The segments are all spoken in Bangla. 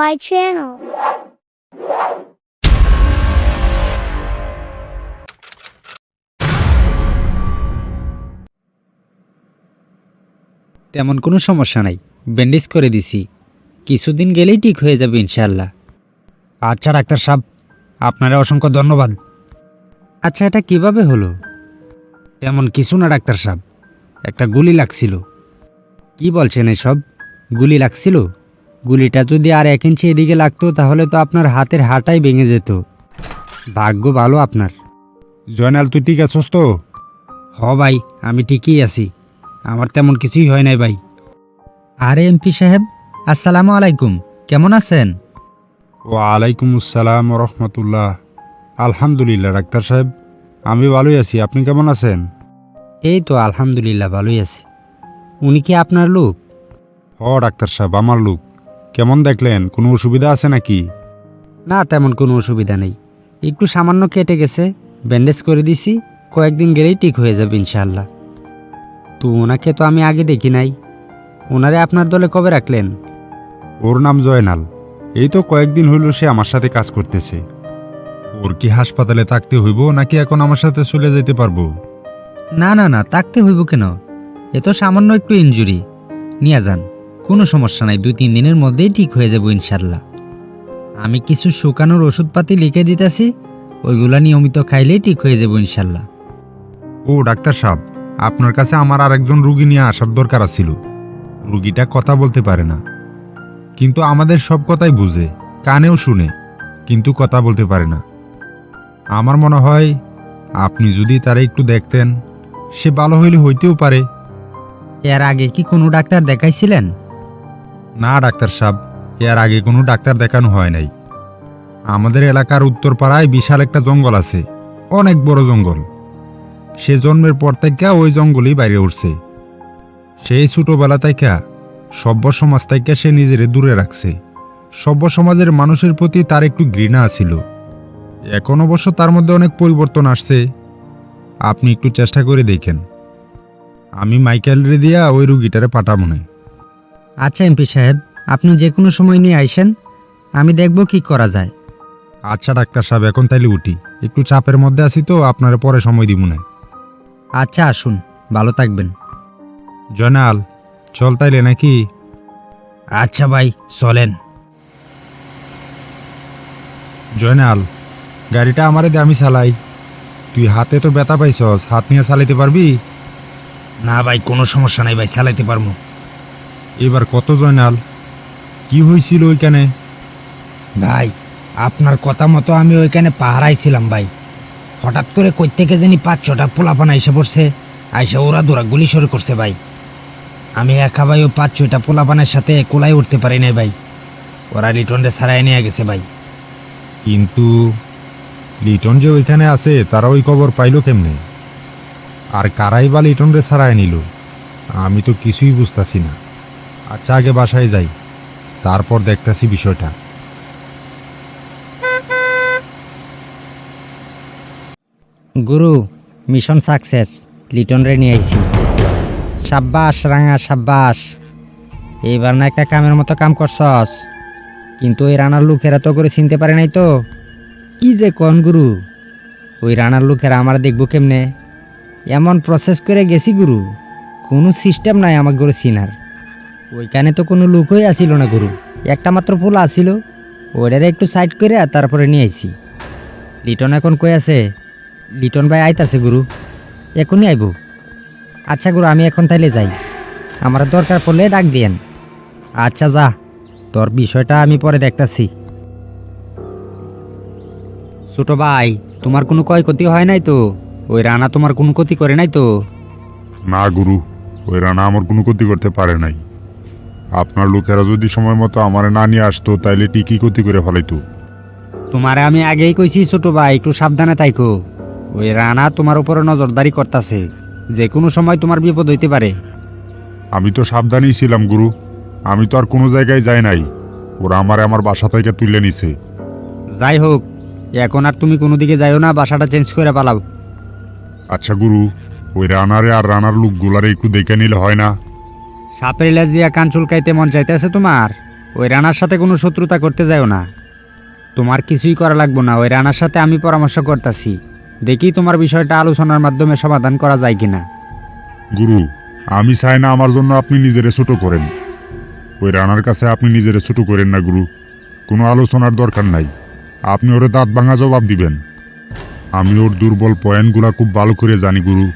my channel. তেমন কোনো সমস্যা নাই ব্যান্ডেজ করে দিছি। কিছুদিন গেলেই ঠিক হয়ে যাবে ইনশাল্লাহ আচ্ছা ডাক্তার সাহেব, আপনারা অসংখ্য ধন্যবাদ। আচ্ছা এটা কীভাবে হলো? তেমন কিছু না, ডাক্তার সাহেব। একটা গুলি লাগছিল। কি বলছেন এসব? গুলি লাগছিল? গুলিটা যদি আর এক ইঞ্চি এদিকে লাগতো তাহলে তো আপনার হাতের হাঁটাই ভেঙে যেত। ভাগ্য ভালো আপনার। জয়নাল তুই ঠিক আছস তো? হ ভাই আমি ঠিকই আছি। আমার তেমন কিছুই হয় নাই ভাই। আরে এমপি সাহেব আসসালামু আলাইকুম। কেমন আছেন? ওয়ালাইকুম আসসালাম রহমতুল্লাহ। আলহামদুলিল্লাহ ডাক্তার সাহেব। আমি ভালোই আছি। আপনি কেমন আছেন? এই তো আলহামদুলিল্লাহ ভালোই আছি। উনি কি আপনার লোক? হ ডাক্তার সাহেব আমার লোক। কেমন দেখলেন? কোনো অসুবিধা আছে নাকি? না তেমন কোনো অসুবিধা নেই। একটু সামান্য কেটে গেছে। ব্যান্ডেজ করে দিছি। কয়েকদিন গেলেই ঠিক হয়ে যাবে ইনশাল্লাহ তো ওনাকে তো আমি আগে দেখি নাই। ওনারে আপনার দলে কবে রাখলেন? ওর নাম জয়নাল। এই তো কয়েকদিন হইল সে আমার সাথে কাজ করতেছে। ওর কি হাসপাতালে থাকতে হইব নাকি এখন আমার সাথে চলে যেতে পারব? না না না থাকতে হইব কেন? এ তো সামান্য একটু ইনজুরি নিয়ে যান। কোনো সমস্যা নাই দুই তিন দিনের মধ্যেই ঠিক হয়ে যাব ইনশাল্লাহ আমি কিছু শুকানোর ওষুধপাতি লিখে দিতেছি ওইগুলা নিয়মিত খাইলেই ঠিক হয়ে যাব ইনশাল্লাহ ও ডাক্তার সাহেব আপনার কাছে আমার আরেকজন রুগী নিয়ে আসার দরকার ছিল রুগীটা কথা বলতে পারে না। কিন্তু আমাদের সব কথাই বুঝে কানেও শুনে কিন্তু কথা বলতে পারে না। আমার মনে হয় আপনি যদি তারা একটু দেখতেন সে ভালো হইলে হইতেও পারে। এর আগে কি কোনো ডাক্তার দেখাইছিলেন? না, ডাক্তার সাহেব, এর আগে কোনো ডাক্তার দেখানো হয় নাই। আমাদের এলাকার উত্তরপাড়ায় বিশাল একটা জঙ্গল আছে, অনেক বড় জঙ্গল। সে জন্মের পর থেকে ওই জঙ্গলই বাইরে উঠছে। সেই ছোটবেলা থেকে, সভ্য সমাজ থেকে সে নিজের দূরে রাখছে। সভ্য সমাজের মানুষের প্রতি তার একটু ঘৃণা ছিল। এখন অবশ্য তার মধ্যে অনেক পরিবর্তন আসছে। আপনি একটু চেষ্টা করে দেখেন। আমি মাইকেল রে দিয়া ওই রুগীটারে পাঠাবো না। আচ্ছা এমপি সাহেব আপনি যে কোনো সময় নিয়ে আইসেন আমি দেখব কি করা যায়। আচ্ছা ডাক্তার সাহেব এখন তাইলে উঠি। একটু চাপের মধ্যে আছি তো আপনার পরে সময় দিব না। আচ্ছা আসুন ভালো থাকবেন। জয়নাল চল তাইলে নাকি? আচ্ছা ভাই চলেন। জয়নাল গাড়িটা আমারে দে আমি চালাই। তুই হাতে তো ব্যথা পাইছস হাত নিয়ে চালাইতে পারবি? না ভাই কোনো সমস্যা নাই ভাই চালাইতে পারব। এবার কত জয়নাল? কি হয়েছিল ওইখানে? ভাই আপনার কথা মতো আমি ওইখানে পাহারাইছিলাম ভাই। হঠাৎ করে কই থেকে জানি পাঁচ ছটা পোলাপানা এসে পড়ছে আইসা ওরা দোরা গুলি শুরু করছে ভাই। আমি একা ভাই ও পাঁচ ছয়টা পোলাপানের সাথে কোলাই উঠতে পারি নাই ভাই। ওরা লিটনরে সারাই নিয়ে গেছে ভাই। কিন্তু লিটন যে ওইখানে আছে তারা ওই খবর পাইলো কেমনে? আর কারাই বা লিটন রে ছাড়াই নিল? আমি তো কিছুই বুঝতাছি না। আচ্ছা আগে বাসায় যাই। তারপর দেখতাছি বিষয়টা। গুরু, মিশন সাকসেস। লিটন রে নিয়ে আইছি। সাব্বাস, রাঙা সাব্বাস। এইবার না একটা কামের মতো কাম করছস। কিন্তু ওই রানার লোকেরা তো করে চিনতে পারে নাই তো। কি যে কন গুরু? ওই রানার লোকেরা আমার দেখব কেমনে? এমন প্রসেস করে গেছি গুরু। কোনো সিস্টেম নাই আমার গুরু চিনার। ওইখানে তো কোনো লোকই আসিল না গুরু। একটা মাত্র ফুল আসিল। ওইটারে একটু সাইড করে তারপরে নিয়ে আইছি। লিটন এখন কই আছে? লিটন ভাই আইতাছে গুরু। এখনই আইব। আচ্ছা গুরু, আমি এখন তাইলে যাই। আমার দরকার পড়লে ডাক দিয়েন। আচ্ছা যা, তোর বিষয়টা আমি পরে দেখতাছি। ছোট ভাই, তোমার কোনো ক্ষয়ক্ষতি হয় নাই তো? ওই রানা তোমার কোনো ক্ষতি করে নাই তো? না গুরু, ওই রানা আমার কোনো ক্ষতি করতে পারে নাই। আপনার লোকেরা যদি সময় মতো আমার না নিয়ে আসতো তাইলে টিকি ক্ষতি করে ফেলাইতো। তোমারে আমি আগেই কইছি ছোট ভাই একটু সাবধানে তাইকো ওই রানা তোমার উপরে নজরদারি করতাছে। যে কোনো সময় তোমার বিপদ হইতে পারে। আমি তো সাবধানেই ছিলাম গুরু। আমি তো আর কোনো জায়গায় যাই নাই। ওরা আমার আমার বাসা থেকে তুলে নিছে। যাই হোক এখন আর তুমি কোনো দিকে যাইও না বাসাটা চেঞ্জ করে পালাও। আচ্ছা গুরু ওই রানারে আর রানার লোকগুলারে একটু দেখে নিলে হয় না। সাপের লেজ দিয়া কান চুলকাইতে মন চাইতেছে তোমার? ওই রানার সাথে কোনো শত্রুতা করতে যাও না। তোমার কিছুই করা লাগবে না, ওই রানার সাথে আমি পরামর্শ করতেছি। দেখি তোমার বিষয়টা আলোচনার মাধ্যমে সমাধান করা যায় কিনা। গুরু, আমি চাই না আমার জন্য আপনি নিজেরে ছোট করেন। ওই রানার কাছে আপনি নিজেরে ছোট করেন না, গুরু। কোনো আলোচনার দরকার নাই। আপনি ওরে দাঁত ভাঙা জবাব দিবেন। আমি ওর দুর্বল পয়েন্টগুলা খুব ভালো করে জানি, গুরু।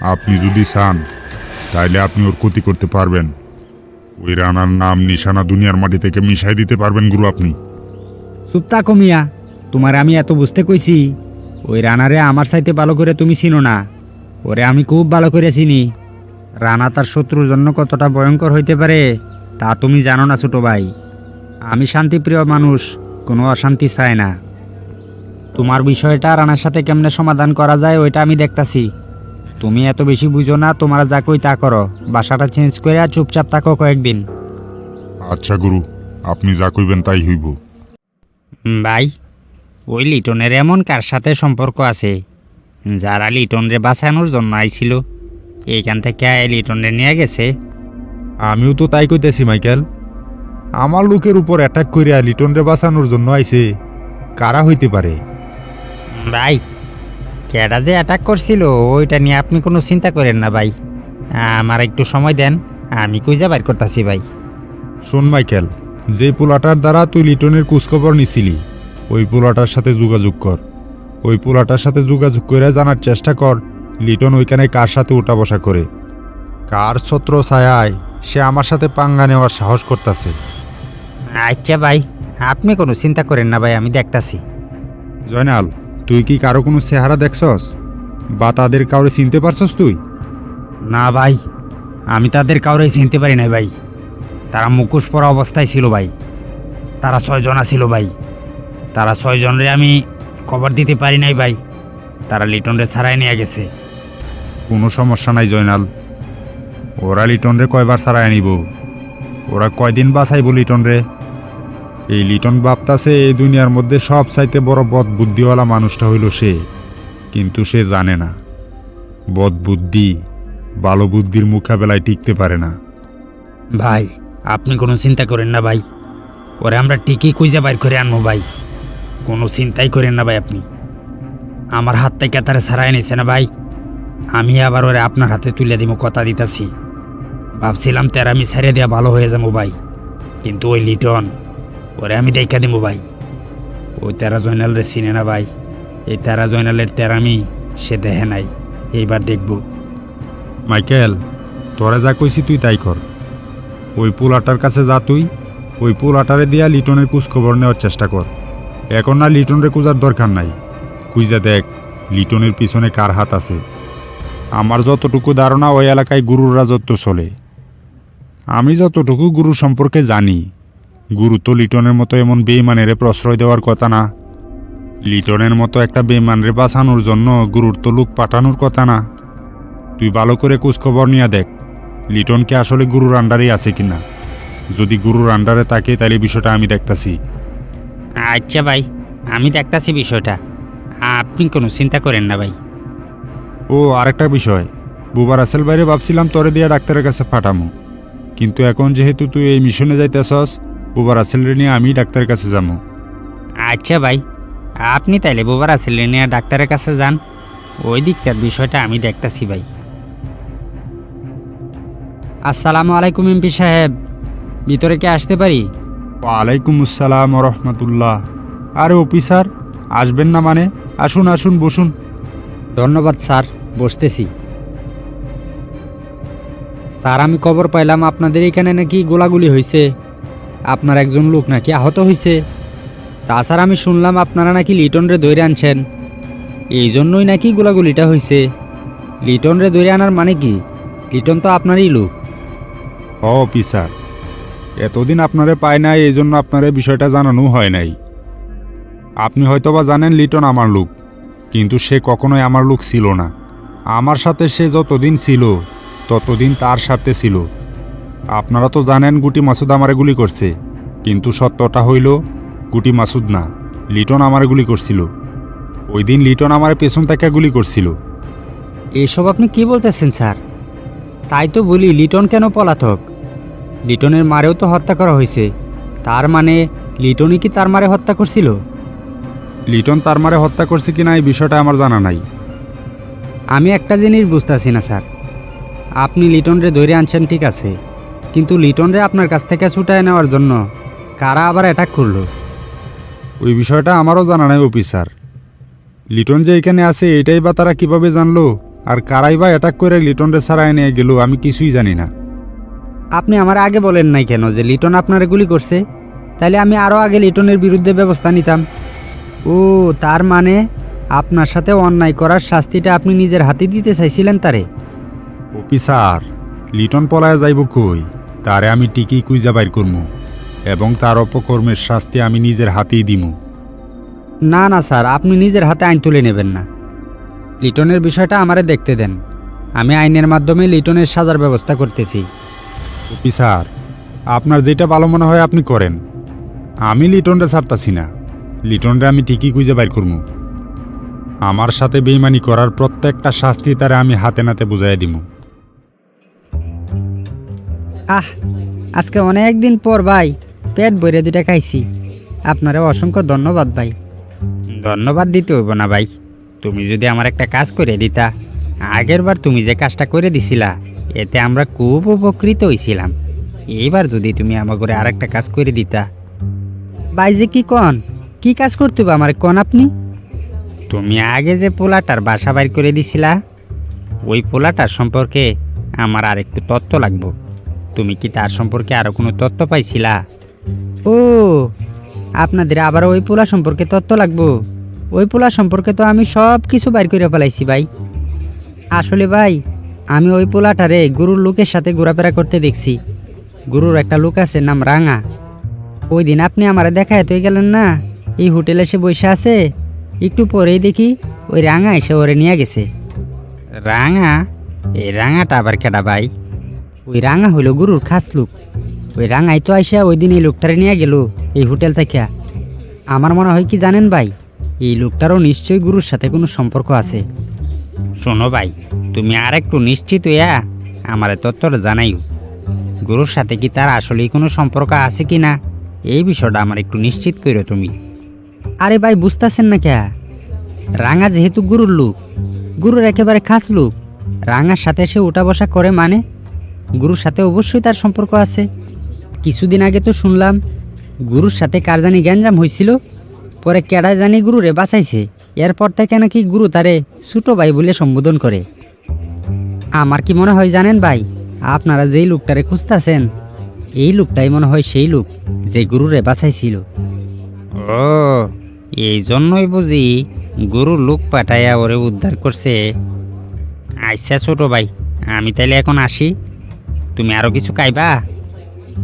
আপনি যদি চান তাইলে আপনি ওর ক্ষতি করতে পারবেন। ওই রানার নাম নিশানা দুনিয়ার মাটি থেকে মিশাই দিতে পারবেন গুরু আপনি। সুপ্তা কমিয়া তোমার আমি এত বুঝতে কইছি, ওই রানারে আমার সাইতে ভালো করে তুমি চিনো না। ওরে আমি খুব ভালো করে চিনি। রানা তার শত্রুর জন্য কতটা ভয়ঙ্কর হইতে পারে, তা তুমি জানো না ছোট ভাই। আমি শান্তিপ্রিয় মানুষ, কোনো অশান্তি চায় না। তোমার বিষয়টা রানার সাথে কেমনে সমাধান করা যায়, ওইটা আমি দেখতাছি। তুমি এত বেশি বুঝো না তোমার যা কই তা করো। বাসাটা চেঞ্জ করে আর চুপচাপ থাকো কয়েকদিন। আচ্ছা গুরু আপনি যা কইবেন তাই হইব। ভাই ওই লিটনের এমন কার সাথে সম্পর্ক আছে যারা লিটনরে বাঁচানোর জন্য আইছিল? এইখান থেকে লিটনরে নিয়ে গেছে। আমিও তো তাই কইতেছি মাইকেল। আমার লোকের উপর অ্যাটাক করিয়া লিটনরে বাঁচানোর জন্য আইছে। কারা হইতে পারে? ভাই কেডা যে অ্যাটাক করছিল ওইটা নিয়ে আপনি কোনো চিন্তা করেন না ভাই। আমার একটু সময় দেন আমি খুঁজে বাইর করতেছি ভাই। শোন মাইকেল যে পোলাটার দ্বারা তুই লিটনের খোঁজখবর নিছিলি ওই পোলাটার সাথে যোগাযোগ কর। ওই পোলাটার সাথে যোগাযোগ করে জানার চেষ্টা কর লিটন ওইখানে কার সাথে উঠা বসা করে। কার ছত্র ছায়ায় সে আমার সাথে পাঙ্গা নেওয়ার সাহস করতেছে। আচ্ছা ভাই আপনি কোনো চিন্তা করেন না ভাই আমি দেখতাছি। জয়নাল তুই কি কারও কোনো চেহারা দেখছস? বা তাদের কাউরে চিনতে পারছস তুই? না ভাই আমি তাদের কাউরে চিনতে পারি নাই ভাই। তারা মুখোশ পরা অবস্থায় ছিল ভাই। তারা ছয়জনা ছিল ভাই। তারা ছয়জনরে আমি খবর দিতে পারি নাই ভাই। তারা লিটনরে ছাড়াই নিয়ে গেছে। কোনো সমস্যা নাই জয়নাল। ওরা লিটনরে কয়বার ছাড়াই আনিব? ওরা কয়দিন বাঁচাইব লিটনরে? এই লিটন বাপতাছে এই দুনিয়ার মধ্যে সব চাইতে বড় বদ বুদ্ধিওয়ালা মানুষটা হইল সে। কিন্তু সে জানে না। বদ বুদ্ধি ভালো বুদ্ধির মোকাবেলায় টিকতে পারে না। ভাই, আপনি কোনো চিন্তা করেন না ভাই। ওরে আমরা ঠিকই খুঁজে বাইর করে আনব ভাই। কোনো চিন্তাই করেন না ভাই আপনি। আমার হাত থেকে তারা ছাড়াই নিছে না ভাই। আমি আবার ওরে আপনার হাতে তুলে দিব কথা দিতাছি। ভাবছিলাম তেরা আমি ছেড়ে দেওয়া ভালো হয়ে যাব ভাই। কিন্তু ওই লিটন ওরে আমি দেখা দিব ভাই। ওই তেরা রে চিনে না ভাই। এই তেরা জয়নালের তেরামি সে দেহে নাই। এইবার দেখব। মাইকেল, তোরা যা কইছি তুই তাই কর। ওই পোলাটার কাছে যা তুই, ওই পোলাটারে দিয়া লিটনের খোঁজখবর নেওয়ার চেষ্টা কর। এখন না লিটনরে খুঁজার দরকার নাই। খুঁজা দেখ, লিটনের পিছনে কার হাত আছে। আমার যতটুকু ধারণা ওই এলাকায় গুরুর রাজত্ব চলে। আমি যতটুকু গুরু সম্পর্কে জানি গুরু তো লিটনের মতো এমন বেইমানের প্রশ্রয় দেওয়ার কথা না। লিটনের মতো একটা বেইমানরে বাঁচানোর জন্য গুরুর তো লোক পাঠানোর কথা না। তুই ভালো করে খোঁজখবর নিয়ে দেখ লিটনকে আসলে গুরুর আন্ডারেই আছে কিনা। যদি গুরুর আন্ডারে থাকে তাহলে বিষয়টা আমি দেখতাছি। আচ্ছা ভাই আমি দেখতাছি বিষয়টা। আপনি কোনো চিন্তা করেন না ভাই। ও আরেকটা বিষয়। বুবার আসেল বাইরে ভাবছিলাম তোরে দিয়ে ডাক্তারের কাছে পাঠামো। কিন্তু এখন যেহেতু তুই এই মিশনে যাইতেছস বুবার আসেলরে নিয়ে আমি ডাক্তারের কাছে যাব। আচ্ছা ভাই আপনি তাইলে বোবার আছিলেন নিয়ে ডাক্তারের কাছে যান। ওই দিকটার বিষয়টা আমি দেখতাছি ভাই। আসসালামু আলাইকুম এমপি সাহেব ভিতরে কি আসতে পারি? ওয়ালাইকুম আসসালাম রহমতুল্লাহ। আরে অফিসার আসবেন না মানে? আসুন আসুন বসুন। ধন্যবাদ স্যার বসতেছি। স্যার আমি খবর পাইলাম আপনাদের এখানে নাকি গোলাগুলি হয়েছে আপনার একজন লোক নাকি আহত হয়েছে তাছাড়া আমি শুনলাম আপনারা নাকি লিটনরে ধরে আনছেন। এই জন্যই নাকি গোলাগুলিটা হয়েছে লিটনরে ধরে আনার মানে কি? লিটন তো আপনারই লোক। অফিসার এতদিন আপনারে পায় নাই, এই জন্য আপনার বিষয়টা জানানো হয় নাই। আপনি হয়তোবা জানেন লিটন আমার লোক, কিন্তু সে কখনোই আমার লোক ছিল না। আমার সাথে সে যতদিন ছিল, ততদিন তার সাথে ছিল। আপনারা তো জানেন গুটি মাসুদ আমারে গুলি করছে কিন্তু সত্যটা হইল গুটি মাসুদ না লিটন আমারে গুলি করছিল। ওই দিন লিটন আমারে পেছন থেকে গুলি করছিল। এসব আপনি কি বলতেছেন স্যার? তাই তো বলি লিটন কেন পলাতক? লিটনের মারেও তো হত্যা করা হয়েছে তার মানে লিটনই কি তার মারে হত্যা করছিল? লিটন তার মারে হত্যা করছে কি না এই বিষয়টা আমার জানা নাই। আমি একটা জিনিস বুঝতেছি না স্যার। আপনি লিটনরে ধরে আনছেন ঠিক আছে। কিন্তু লিটনরে আপনার কাছ থেকে ছুটায় নেওয়ার জন্য কারা আবার অ্যাটাক করল? ওই বিষয়টা আমারও জানা নাই অফিসার। লিটন যে এখানে আছে এটাই বা তারা কীভাবে জানলো? আর কারাই বা অ্যাটাক করে লিটনরে ছাড়াই নিয়ে গেল আমি কিছুই জানি না। আপনি আমার আগে বলেন নাই কেন যে লিটন আপনারে গুলি করছে? তাহলে আমি আরও আগে লিটনের বিরুদ্ধে ব্যবস্থা নিতাম। ও তার মানে আপনার সাথে অন্যায় করার শাস্তিটা আপনি নিজের হাতে দিতে চাইছিলেন তারে? অফিসার লিটন পলায় যাইব কই? তারে আমি টিকি কুইজা বাইর করমু এবং তার অপকর্মের শাস্তি আমি নিজের হাতেই দিমু। না না স্যার আপনি নিজের হাতে আইন তুলে নেবেন না। লিটনের বিষয়টা আমারে দেখতে দেন। আমি আইনের মাধ্যমে লিটনের সাজার ব্যবস্থা করতেছি। স্যার আপনার যেটা ভালো মনে হয় আপনি করেন। আমি লিটনরে ছাড়তাছি না। লিটনরে আমি ঠিকই খুঁজে বাইর করব আমার সাথে বেইমানি করার প্রত্যেকটা শাস্তি তারে আমি হাতে নাতে বুঝাই দিমু। আহ, আজকে অনেক দিন পর ভাই, পেট ভরে দুটা খাইছি। আপনারে অসংখ্য ধন্যবাদ ভাই। ধন্যবাদ দিতে হইব না ভাই। তুমি যদি আমার একটা কাজ করে দিতা, আগের বার তুমি যে কাজটা করে দিছিলা, এতে আমরা খুব উপকৃত হইছিলাম। এইবার যদি তুমি আমার করে আর একটা কাজ করে দিতা। ভাই যে কি কন? কি কাজ করতে হবে আমার কন আপনি? তুমি আগে যে পোলাটার বাসা বাইর করে দিছিলা, ওই পোলাটার সম্পর্কে আমার আর একটু তথ্য লাগবো। তুমি কি তার সম্পর্কে আরও কোনো তথ্য পাইছিলা? ও আপনাদের আবার ওই পোলা সম্পর্কে তথ্য লাগবো। ওই পোলা সম্পর্কে তো আমি সব কিছু বাইর করে ফেলাইছি ভাই। আসলে ভাই আমি ওই পোলাটারে গুরুর লোকের সাথে ঘোরাফেরা করতে দেখছি। গুরুর একটা লোক আছে নাম রাঙা। ওই দিন আপনি আমার দেখা এতই গেলেন না এই হোটেলে এসে বসে আছে। একটু পরেই দেখি ওই রাঙা এসে ওরে নিয়ে গেছে। রাঙা? এই রাঙাটা আবার কেডা ভাই? ওই রাঙা হইল গুরুর খাস লোক। ওই রাঙাই তো আইসা ওই দিন এই লোকটারে নিয়ে গেল এই হোটেল থেকে। আমার মনে হয় কি জানেন ভাই এই লোকটারও নিশ্চয়ই গুরুর সাথে কোনো সম্পর্ক আছে। শোনো ভাই তুমি আর একটু নিশ্চিত হইয়া আমার তথ্যটা জানাইও। গুরুর সাথে কি তার আসলেই কোনো সম্পর্ক আছে কি না? এই বিষয়টা আমার একটু নিশ্চিত করো তুমি। আরে ভাই বুঝতেছেন না কে? রাঙা যেহেতু গুরুর লোক গুরুর একেবারে খাস লোক রাঙার সাথে সে উঠা বসা করে মানে? গুরুর সাথে অবশ্যই তার সম্পর্ক আছে। কিছুদিন আগে তো শুনলাম গুরুর সাথে কার জানি গ্যাঞ্জাম হয়েছিল পরে কেডা জানি গুরুরে বাঁচাইছে। এরপর থেকে নাকি গুরু তারে ছোটো ভাই বলে সম্বোধন করে। আমার কি মনে হয় জানেন ভাই আপনারা যেই লোকটারে খুঁজতেছেন এই লোকটাই মনে হয় সেই লোক যে গুরুরে বাঁচাইছিল। ও এই জন্যই বুঝি গুরু লোক পাঠাইয়া ওরে উদ্ধার করছে। আচ্ছা ছোট ভাই আমি তাইলে এখন আসি। তুমি আরও কিছু খাইবা?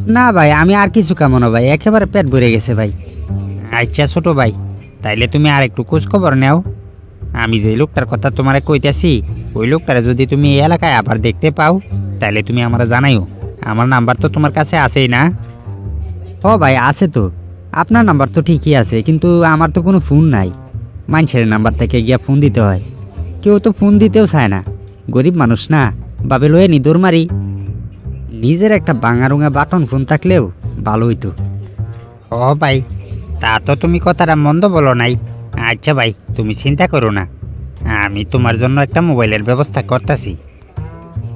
না ভাই আমি আর কিছু কামো না ভাই একেবারে পেট ভরে গেছে ভাই। আচ্ছা ছোট ভাই তাইলে তুমি আর একটু খোঁজ খবর নেও। আমি যে লোকটার কথা তোমারে কইতাছি ওই লোকটারে যদি তুমি এই এলাকায় আবার দেখতে পাও তাইলে তুমি আমার জানাইও। আমার নাম্বার তো তোমার কাছে আছেই না। ও ভাই আছে তো। আপনার নাম্বার তো ঠিকই আছে কিন্তু আমার তো কোনো ফোন নাই। মানুষের নাম্বার থেকে গিয়া ফোন দিতে হয়। কেউ তো ফোন দিতেও চায় না। গরিব মানুষ না। বাবে লয়ে নি দৌড় মারি। নিজের একটা বাঙা বাঙারুঙা বাটন ফোন থাকলেও ভালো হইতো। ও ভাই তা তো তুমি কথাটা মন্দ বলো নাই। আচ্ছা ভাই তুমি চিন্তা করো না। আমি তোমার জন্য একটা মোবাইলের ব্যবস্থা করতেছি।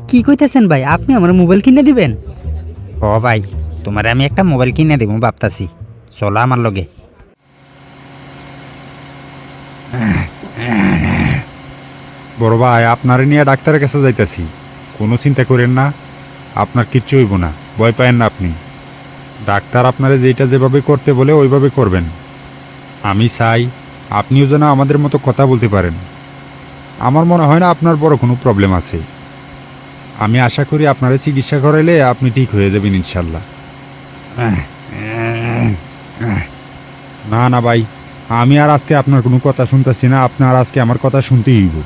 কি কইতেছেন ভাই? আপনি আমার মোবাইল কিনে দিবেন? ও ভাই তোমার আমি একটা মোবাইল কিনে দেবো ভাবতাছি। চলো আমার লগে। বড় ভাই আপনারে নিয়ে ডাক্তারের কাছে যাইতেছি। কোনো চিন্তা করেন না। আপনার কিচ্ছু হইব না। ভয় পায়েন না আপনি। ডাক্তার আপনারা যেটা যেভাবে করতে বলে ওইভাবে করবেন। আমি চাই আপনিও যেন আমাদের মতো কথা বলতে পারেন। আমার মনে হয় না আপনার বড় কোনো প্রবলেম আছে। আমি আশা করি আপনারা চিকিৎসা করাইলে আপনি ঠিক হয়ে যাবেন ইনশাল্লাহ। না না ভাই, আমি আর আজকে আপনার কোনো কথা শুনতেছি না। আপনার আজকে আমার কথা শুনতেই হইব।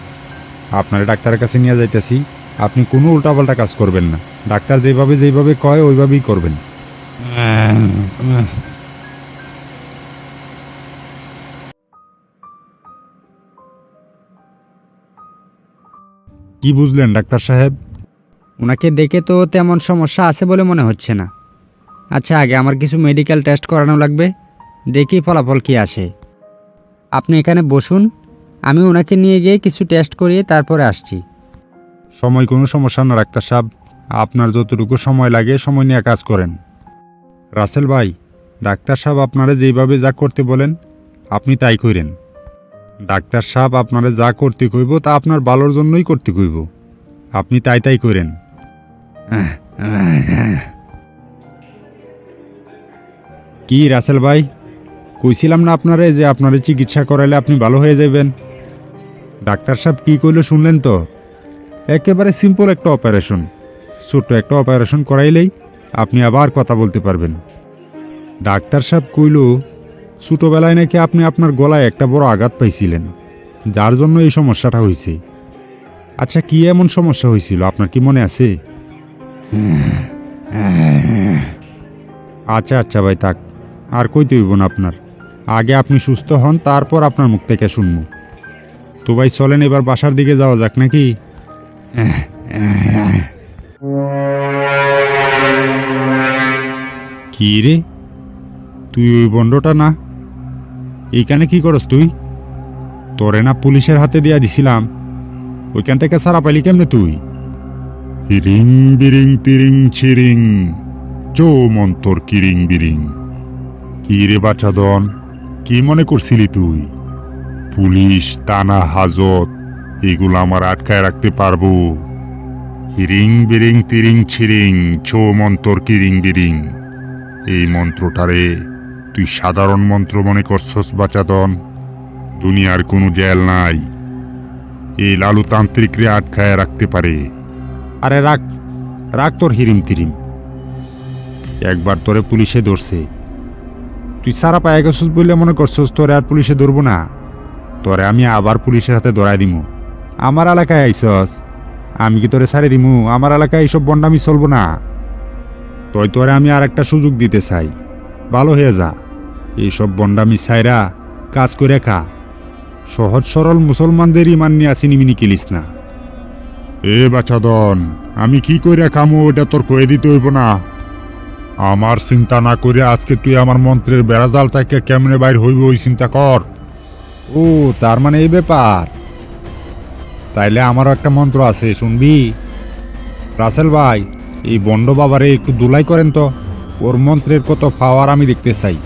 আপনার ডাক্তারের কাছে নিয়ে যাইতেছি। আপনি কোনো উল্টাপাল্টা কাজ করবেন না। ডাক্তার যেভাবে যেভাবে কয় ওইভাবেই করবেন। কি বুঝলেন ডাক্তার সাহেব? ওনাকে দেখে তো তেমন সমস্যা আছে বলে মনে হচ্ছে না। আচ্ছা আগে আমার কিছু মেডিকেল টেস্ট করানো লাগবে। দেখি ফলাফল কি আসে। আপনি এখানে বসুন আমি ওনাকে নিয়ে গিয়ে কিছু টেস্ট করিয়ে তারপরে আসছি। সময় কোনো সমস্যা না ডাক্তার সাহেব। আপনার যতটুকু সময় লাগে, সময় নিয়ে কাজ করেন। রাসেল ভাই, ডাক্তার সাহেব আপনারা যেভাবে যা করতে বলেন, আপনি তাই করেন ডাক্তার সাহেব আপনারা যা করতে কইব, তা আপনার ভালোর জন্যই করতে কইব। আপনি তাই তাই করেন কি রাসেল ভাই, কইছিলাম না আপনারে যে আপনারে চিকিৎসা করাইলে আপনি ভালো হয়ে যাবেন ডাক্তার সাহেব কি কইলো শুনলেন তো? একেবারে সিম্পল একটা অপারেশন ছোট্ট একটা অপারেশন করাইলেই আপনি আবার কথা বলতে পারবেন। ডাক্তার সাহেব কইল, ছোটোবেলায় নাকি আপনি আপনার গলায় একটা বড় আঘাত পাইছিলেন, যার জন্য এই সমস্যাটা হয়েছে আচ্ছা কি এমন সমস্যা হয়েছিল আপনার কি মনে আছে? আচ্ছা আচ্ছা ভাই, থাক, আর কইতে হইব না আপনার। আগে আপনি সুস্থ হন, তারপর আপনার মুখ থেকে শুনব। তো ভাই, চলেন এবার বাসার দিকে যাওয়া যাক নাকি? কি রে? তুই ওই বন্ডটা না? এইখানে কি করস তুই? তোরে না পুলিশের হাতে দিয়া দিছিলাম। ওইখান থেকে সারা পাইলি কেমনে তুই? হিরিং বিরিং তিরিং ছিরিং। চো মন্তর কিরিং বিরিং। কি রে বাচ্চাদন কি মনে করছিলি তুই? পুলিশ টানা হাজত, এগুলো আমার আটকায় রাখতে পারব। হিরিং বিরিং তিরিং ছিরিং, ছো মন্তর কিরিং বিরিং। এই মন্ত্রটারে তুই সাধারণ মন্ত্র মনে করছস বাচাদন দুনিয়ার কোনো জেল নাই। এই লালু তান্ত্রিকরে আটকায় রাখতে পারে। আরে রাখ রাখ তোর হিরিম তিরিম একবার তোরে পুলিশে ধরছে। তুই সারা পায়ে গেছিস বলে মনে করছস তোরে আর পুলিশে ধরবো না। তোরে আমি আবার পুলিশের হাতে ধরাই দিমু। আমার এলাকায় আইসস। আমি কি তোরে ছাড়ে দিমু? আমার এলাকায় এইসব বন্ডামি চলবো না। তই তোরে আমি আর একটা সুযোগ দিতে চাই। ভালো হয়ে যা। এইসব বন্ডামি ছাইরা কাজ করে খা। সহজ সরল মুসলমানদের ইমান নিয়ে আসিনি মিনি কিলিস না। এ বাছাদন আমি কি করে খামু ওটা তোর কয়ে দিতে হইব না। আমার চিন্তা না করে আজকে তুই আমার মন্ত্রের বেড়াজাল থেকে কেমনে বাইর হইব ওই চিন্তা কর। ও, তার মানে এই ব্যাপার। তাইলে আমারও একটা মন্ত্র আছে, শুনবি? রাসেল ভাই, এই বন্ড বাবারে একটু দুলাই করেন তো, ওর মন্ত্রের কত পাওয়ার আমি দেখতে চাই।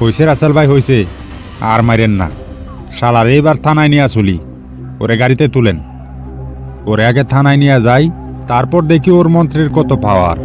হইছে রাসেল ভাই, হইছে। আর মারেন না। শালার এবার থানায় নিয়ে চলি ওরে গাড়িতে তুলেন। ওরে আগে থানায় নিয়ে যাই, তারপর দেখি ওর মন্ত্রীর কত পাওয়ার